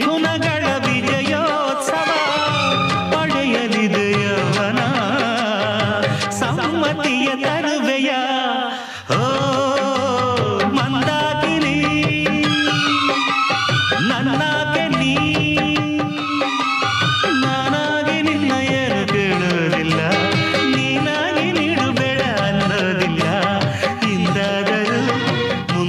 ಗುಣಗಳ ವಿಜಯೋತ್ಸವ ಪಡೆಯಲಿದೆಯವನ ಸಮ್ಮತಿಯ ತರುವೆಯ